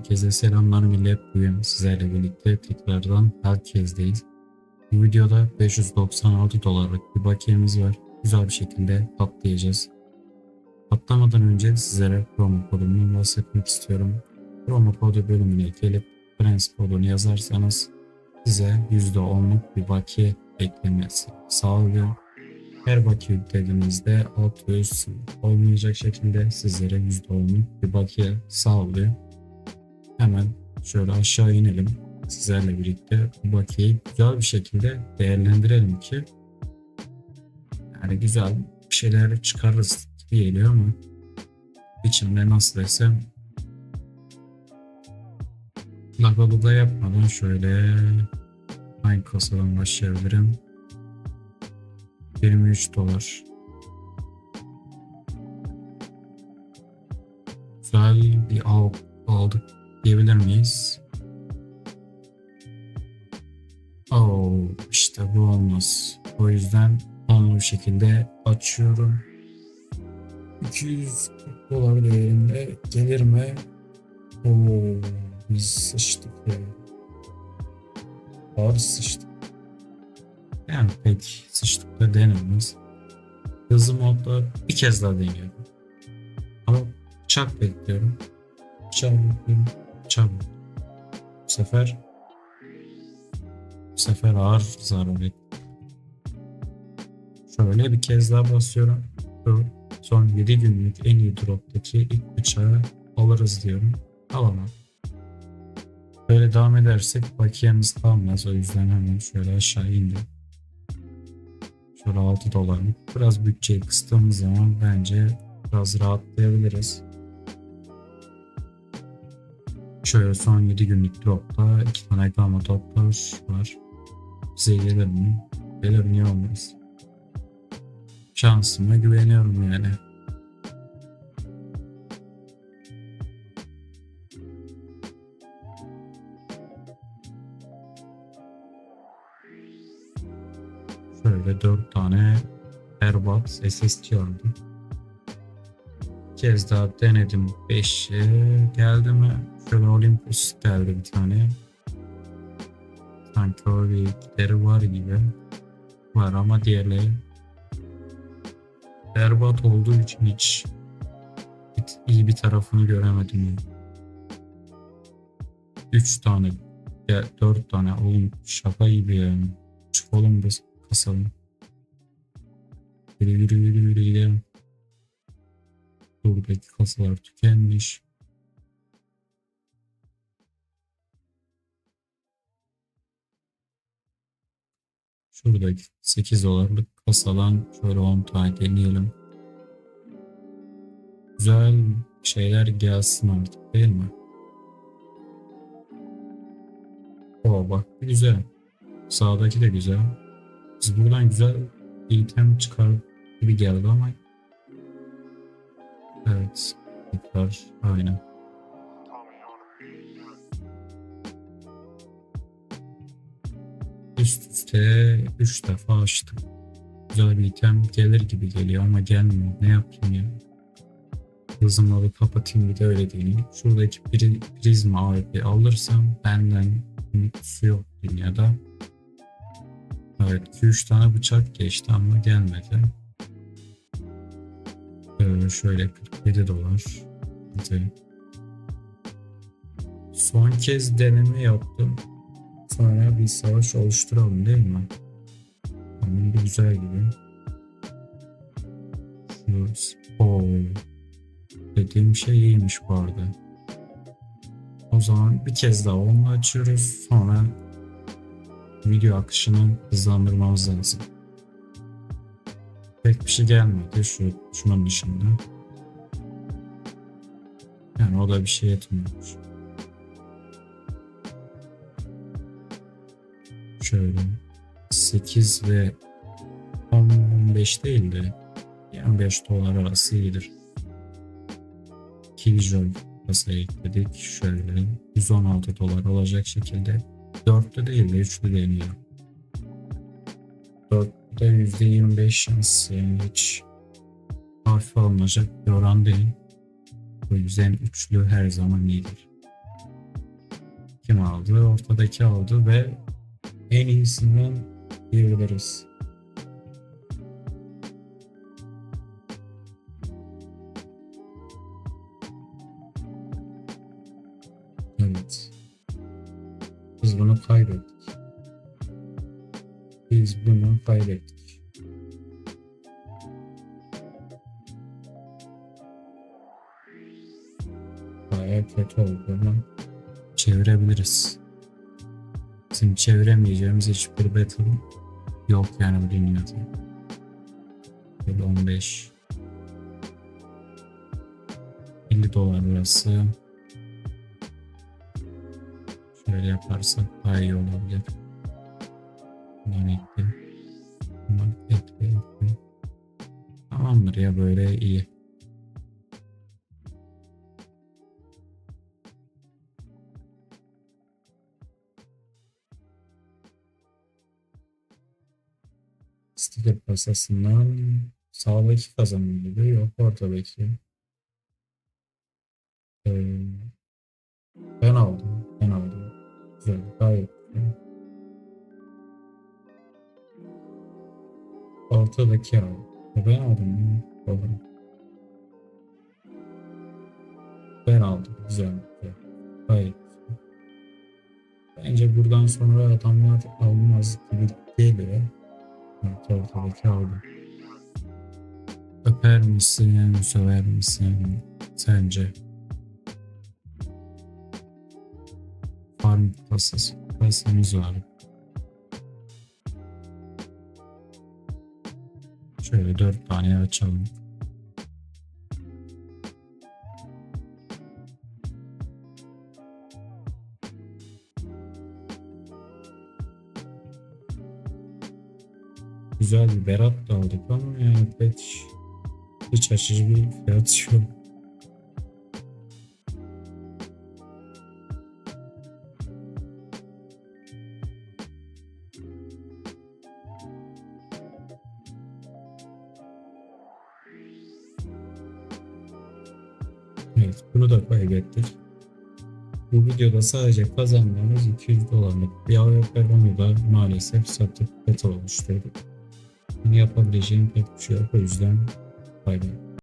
Herkese selamlar millet. Bugün sizlerle birlikte tekrardan herkesteyiz. Bu videoda 596 dolarlık bir bakiyemiz var. Güzel bir şekilde patlayacağız. Patlamadan önce sizlere promo kodumdan bahsetmek istiyorum. Promo kodu bölümüne gelip Friends kodunu yazarsanız size %10'luk bir bakiye eklemesi sağlıyor. Her bakiye yüklediğinizde alt ve üst olmayacak şekilde sizlere %10'luk bir bakiye sağlıyor. Hemen şöyle aşağı inelim. Sizlerle birlikte bu bakiyeyi güzel bir şekilde değerlendirelim ki yani güzel bir şeyler çıkarırız gibi geliyor ama içimde nasıl desem lagaluga yapmadan şöyle aynı kasadan başlayabilirim. 23 dolar. Güzel bir av aldık diyebilir miyiz? Oo, işte bu olmaz. O yüzden onlu bir şekilde açıyorum. 200 dolar değerinde gelir mi? Oo, biz sıçtık ya. Ağır sıçtık. Yani pek sıçtık da denemez. Hızlı modda bir kez daha deniyorum. Ama bıçak bekliyorum. Bıçak bekliyorum. Bekliyorum. Bu sefer bu sefer ağır zarar ettim. Şöyle bir kez daha basıyorum. Son 7 günlük en iyi drop'taki ilk bıçağı alırız diyorum. Alamam. Böyle devam edersek bakiyemiz kalmaz. O yüzden hemen şöyle aşağı indim. Şöyle 6 dolarlık. Biraz bütçeyi kıstığımız zaman bence biraz rahatlayabiliriz. Şöyle son 7 günlük dropta 2 tane gamma toplar var. Bize gelir mi? Gelir olmaz? Şansıma güveniyorum yani. Şöyle 4 tane Airbox SSD aldım. Bir kez daha denedim 5'e geldi mi? Şöyle Olympus geldi bir tane. Sanki bir gideri var gibi. Var ama diğerleri berbat olduğu için hiç iyi bir tarafını göremedim. Yani. 3 tane ya 4 tane oğlum şaka gibi yani. Çık biz kasalım. Yürü yürü yürü yürü gidelim. Buradaki kasalar tükenmiş. Şuradaki 8 dolarlık kasadan şöyle 10 tane deneyelim. Güzel şeyler gelsin artık değil mi? Oo bak güzel. Sağdaki de güzel. Biz buradan güzel item çıkar gibi geldi ama Evet. Tekrar aynen. Üst üste 3 defa açtım. Güzel bir item gelir gibi geliyor ama gelmiyor. Ne yapayım ya? Hızımla bir kapatayım bir de öyle deneyeyim. Şuradaki bir prizma abi alırsam benden ümitisi yok dünyada. Evet 2-3 tane bıçak geçti ama gelmedi. Ee, şöyle 47 dolar. Hadi. Son kez deneme yaptım. Sonra bir savaş oluşturalım değil mi? Tamam bir güzel gibi. Şu Oo. Dediğim şey iyiymiş bu arada. O zaman bir kez daha onu açıyoruz. Sonra video akışını hızlandırmamız lazım. Pek bir şey gelmedi şu şunun dışında. Yani o da bir şey etmiyormuş. Şöyle 8 ve 15 değil de 25 dolar arası iyidir. Killjoy kasaya ekledik. Şöyle 116 dolar olacak şekilde 4'lü değil de 3'lü deniyor. 4'te %25 şans yani hiç hafif alınacak bir oran değil. O yüzden üçlü her zaman iyidir. kim aldı? Ortadaki aldı ve en iyisinden diyebiliriz. Evet. Biz bunu kaybettik. Biz bunu kaybettik. Baya kötü oldu ama çevirebiliriz. Bizim çeviremeyeceğimiz hiçbir battle yok yani bu dünyada. Böyle 15 50 dolar burası. Şöyle yaparsak daha iyi olabilir. Bundan ekle. Bundan ekle. Tamamdır ya böyle iyi. Sticker pasasından sağdaki kazanım gibi yok ortadaki. Ee, ben aldım. Ben aldım. Güzel. Gayet güzel. Ortadaki aldım. E, Ben aldım. Doğru. Ben aldım. Güzel. güzel. Gayet. Bence buradan sonra adamlar almaz gibi geliyor. Evet, ortadaki aldım. Öper misin, söver misin sence? Farm pasası. Pasamız var. Şöyle dört tane açalım. Güzel bir berat da aldık ama yani pek hiç açıcı bir fiyat yok. Evet, bunu da kaybettik. Bu videoda sadece kazandığımız 200 dolarlık bir AWP onu da maalesef satıp beta oluşturduk. Bunu yapabileceğim pek bir şey yok o yüzden bay.